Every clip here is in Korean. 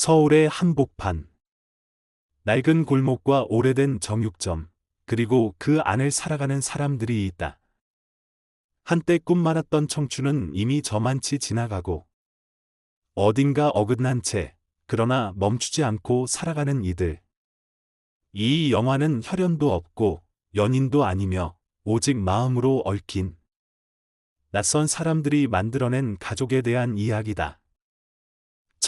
서울의 한복판. 낡은 골목과 오래된 정육점, 그리고 그 안을 살아가는 사람들이 있다. 한때 꿈 많았던 청춘은 이미 저만치 지나가고, 어딘가 어긋난 채, 그러나 멈추지 않고 살아가는 이들. 이 영화는 혈연도 없고, 연인도 아니며, 오직 마음으로 얽힌, 낯선 사람들이 만들어낸 가족에 대한 이야기다.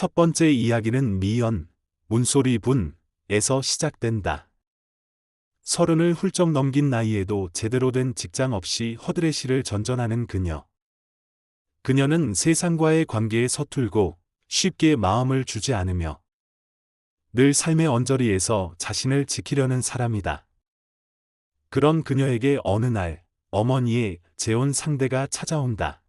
첫 번째 이야기는 미연, 문소리 분에서 시작된다. 서른을 훌쩍 넘긴 나이에도 제대로 된 직장 없이 허드레시를 전전하는 그녀. 그녀는 세상과의 관계에 서툴고 쉽게 마음을 주지 않으며 늘 삶의 언저리에서 자신을 지키려는 사람이다. 그런 그녀에게 어느 날 어머니의 재혼 상대가 찾아온다.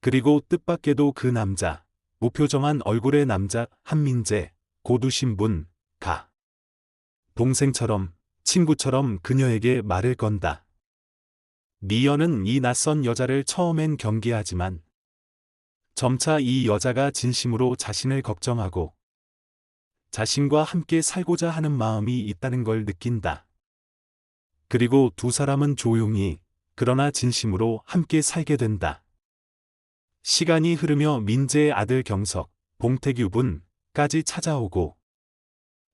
그리고 뜻밖에도 그 남자, 무표정한 얼굴의 남자 한민재, 고두신분, 가. 동생처럼, 친구처럼 그녀에게 말을 건다. 미연은 이 낯선 여자를 처음엔 경계하지만 점차 이 여자가 진심으로 자신을 걱정하고 자신과 함께 살고자 하는 마음이 있다는 걸 느낀다. 그리고 두 사람은 조용히 그러나 진심으로 함께 살게 된다. 시간이 흐르며 민재의 아들 경석, 봉태규 분까지 찾아오고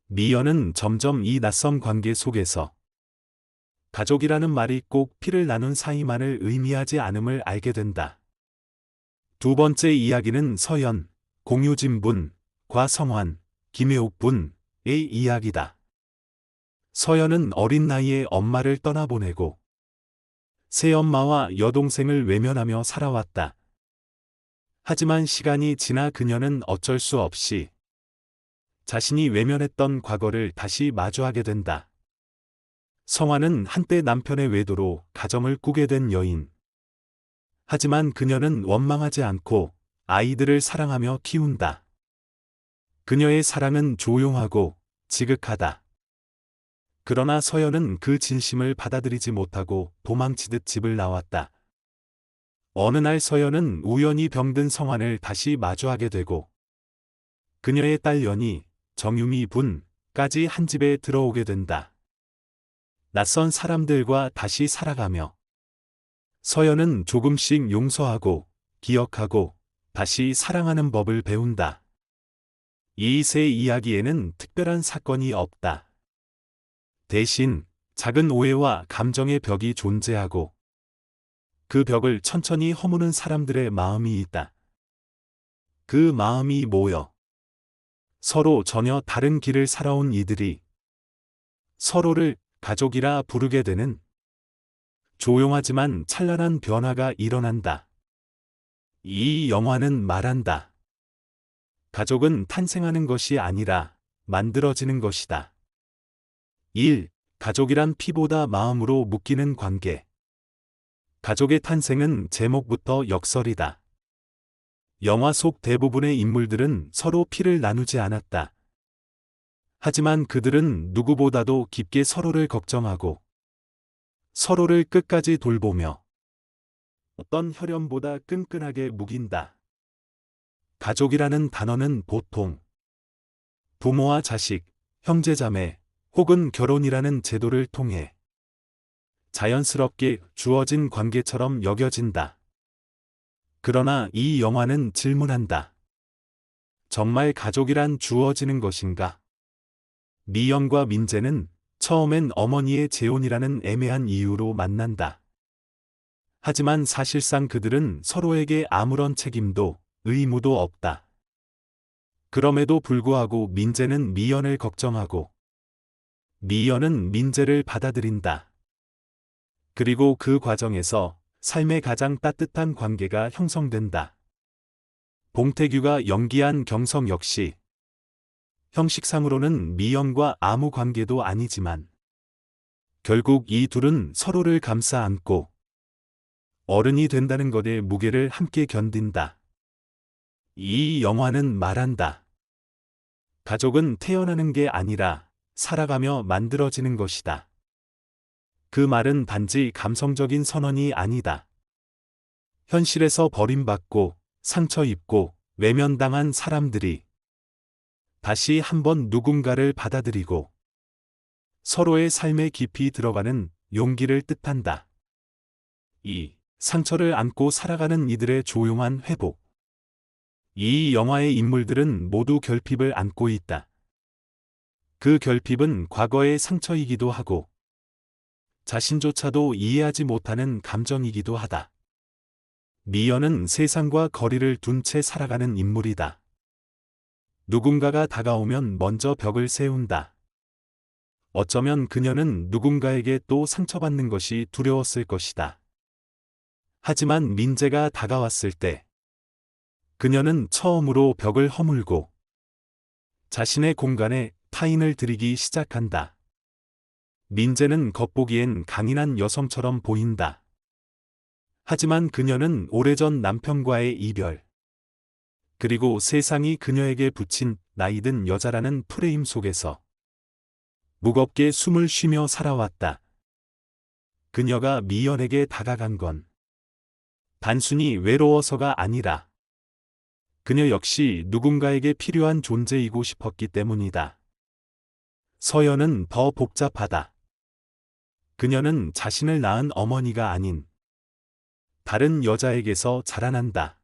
미연은 점점 이 낯선 관계 속에서 가족이라는 말이 꼭 피를 나눈 사이만을 의미하지 않음을 알게 된다. 두 번째 이야기는 서연, 공유진 분 과 성환, 김혜옥 분의 이야기다. 서연은 어린 나이에 엄마를 떠나보내고 새엄마와 여동생을 외면하며 살아왔다. 하지만 시간이 지나 그녀는 어쩔 수 없이 자신이 외면했던 과거를 다시 마주하게 된다. 성화는 한때 남편의 외도로 가정을 꾸게 된 여인. 하지만 그녀는 원망하지 않고 아이들을 사랑하며 키운다. 그녀의 사랑은 조용하고 지극하다. 그러나 서연은 그 진심을 받아들이지 못하고 도망치듯 집을 나왔다. 어느 날 서연은 우연히 병든 성환을 다시 마주하게 되고 그녀의 딸 연이 정유미 분까지 한 집에 들어오게 된다. 낯선 사람들과 다시 살아가며 서연은 조금씩 용서하고 기억하고 다시 사랑하는 법을 배운다. 이세 이야기에는 특별한 사건이 없다. 대신 작은 오해와 감정의 벽이 존재하고 그 벽을 천천히 허무는 사람들의 마음이 있다. 그 마음이 모여 서로 전혀 다른 길을 살아온 이들이 서로를 가족이라 부르게 되는 조용하지만 찬란한 변화가 일어난다. 이 영화는 말한다. 가족은 탄생하는 것이 아니라 만들어지는 것이다. 1. 가족이란 피보다 마음으로 묶이는 관계. 가족의 탄생은 제목부터 역설이다. 영화 속 대부분의 인물들은 서로 피를 나누지 않았다. 하지만 그들은 누구보다도 깊게 서로를 걱정하고 서로를 끝까지 돌보며 어떤 혈연보다 끈끈하게 묵인다. 가족이라는 단어는 보통 부모와 자식, 형제자매 혹은 결혼이라는 제도를 통해 자연스럽게 주어진 관계처럼 여겨진다. 그러나 이 영화는 질문한다. 정말 가족이란 주어지는 것인가? 미영과 민재는 처음엔 어머니의 재혼이라는 애매한 이유로 만난다. 하지만 사실상 그들은 서로에게 아무런 책임도 의무도 없다. 그럼에도 불구하고 민재는 미연을 걱정하고 미연은 민재를 받아들인다. 그리고 그 과정에서 삶의 가장 따뜻한 관계가 형성된다. 봉태규가 연기한 경성 역시 형식상으로는 미연과 아무 관계도 아니지만 결국 이 둘은 서로를 감싸 안고 어른이 된다는 것의 무게를 함께 견딘다. 이 영화는 말한다. 가족은 태어나는 게 아니라 살아가며 만들어지는 것이다. 그 말은 단지 감성적인 선언이 아니다. 현실에서 버림받고 상처 입고 외면당한 사람들이 다시 한번 누군가를 받아들이고 서로의 삶에 깊이 들어가는 용기를 뜻한다. 2. 상처를 안고 살아가는 이들의 조용한 회복. 이 영화의 인물들은 모두 결핍을 안고 있다. 그 결핍은 과거의 상처이기도 하고 자신조차도 이해하지 못하는 감정이기도 하다. 미연은 세상과 거리를 둔 채 살아가는 인물이다. 누군가가 다가오면 먼저 벽을 세운다. 어쩌면 그녀는 누군가에게 또 상처받는 것이 두려웠을 것이다. 하지만 민재가 다가왔을 때 그녀는 처음으로 벽을 허물고 자신의 공간에 타인을 들이기 시작한다. 민재는 겉보기엔 강인한 여성처럼 보인다. 하지만 그녀는 오래전 남편과의 이별, 그리고 세상이 그녀에게 붙인 나이든 여자라는 프레임 속에서 무겁게 숨을 쉬며 살아왔다. 그녀가 미연에게 다가간 건 단순히 외로워서가 아니라 그녀 역시 누군가에게 필요한 존재이고 싶었기 때문이다. 서연은 더 복잡하다. 그녀는 자신을 낳은 어머니가 아닌 다른 여자에게서 자라난다.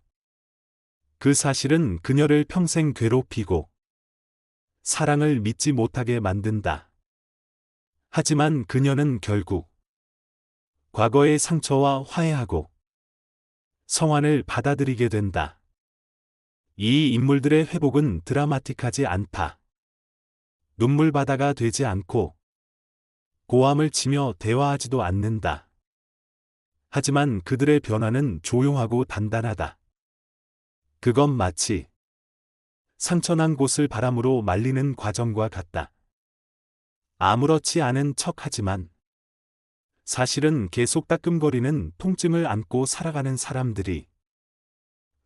그 사실은 그녀를 평생 괴롭히고 사랑을 믿지 못하게 만든다. 하지만 그녀는 결국 과거의 상처와 화해하고 성환을 받아들이게 된다. 이 인물들의 회복은 드라마틱하지 않다. 눈물바다가 되지 않고 고함을 치며 대화하지도 않는다. 하지만 그들의 변화는 조용하고 단단하다. 그건 마치 상처난 곳을 바람으로 말리는 과정과 같다. 아무렇지 않은 척 하지만 사실은 계속 따끔거리는 통증을 안고 살아가는 사람들이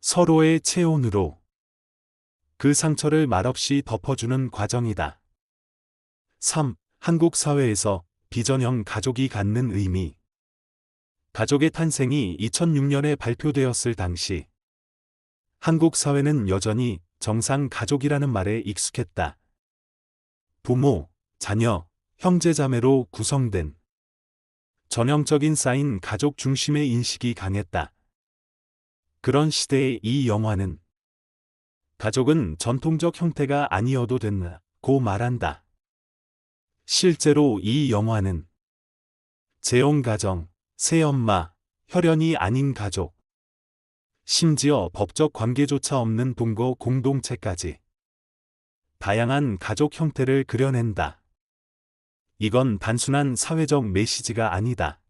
서로의 체온으로 그 상처를 말없이 덮어주는 과정이다. 3. 한국 사회에서 비전형 가족이 갖는 의미. 가족의 탄생이 2006년에 발표되었을 당시 한국 사회는 여전히 정상 가족이라는 말에 익숙했다. 부모, 자녀, 형제자매로 구성된 전형적인 쌓인 가족 중심의 인식이 강했다. 그런 시대의 이 영화는 가족은 전통적 형태가 아니어도 된다고 말한다. 실제로 이 영화는 재혼 가정, 새엄마, 혈연이 아닌 가족, 심지어 법적 관계조차 없는 동거 공동체까지 다양한 가족 형태를 그려낸다. 이건 단순한 사회적 메시지가 아니다.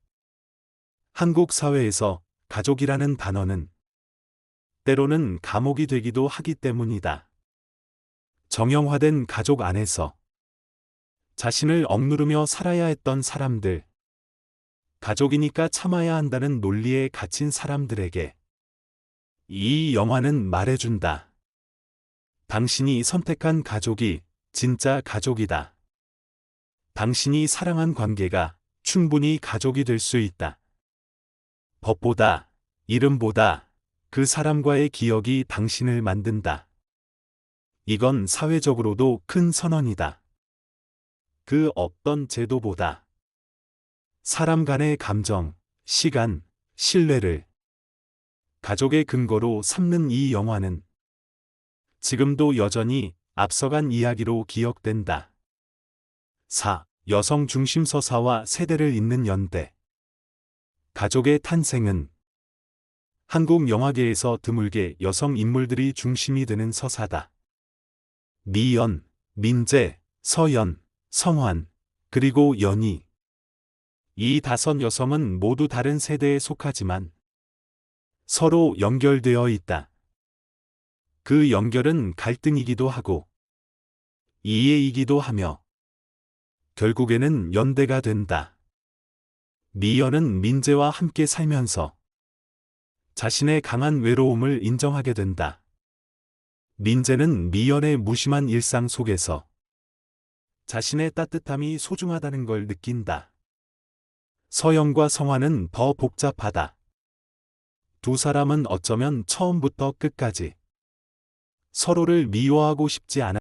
한국 사회에서 가족이라는 단어는 때로는 감옥이 되기도 하기 때문이다. 정형화된 가족 안에서 자신을 억누르며 살아야 했던 사람들, 가족이니까 참아야 한다는 논리에 갇힌 사람들에게 이 영화는 말해준다. 당신이 선택한 가족이 진짜 가족이다. 당신이 사랑한 관계가 충분히 가족이 될 수 있다. 법보다, 이름보다 그 사람과의 기억이 당신을 만든다. 이건 사회적으로도 큰 선언이다. 그 어떤 제도보다 사람 간의 감정, 시간, 신뢰를 가족의 근거로 삼는 이 영화는 지금도 여전히 앞서간 이야기로 기억된다. 4. 여성 중심 서사와 세대를 잇는 연대. 가족의 탄생은 한국 영화계에서 드물게 여성 인물들이 중심이 되는 서사다. 미연, 민재, 서연, 성환, 그리고 연희. 이 다섯 여성은 모두 다른 세대에 속하지만 서로 연결되어 있다. 그 연결은 갈등이기도 하고 이해이기도 하며 결국에는 연대가 된다. 미연은 민재와 함께 살면서 자신의 강한 외로움을 인정하게 된다. 민재는 미연의 무심한 일상 속에서 자신의 따뜻함이 소중하다는 걸 느낀다. 서영과 성화는 더 복잡하다. 두 사람은 어쩌면 처음부터 끝까지 서로를 미워하고 싶지 않아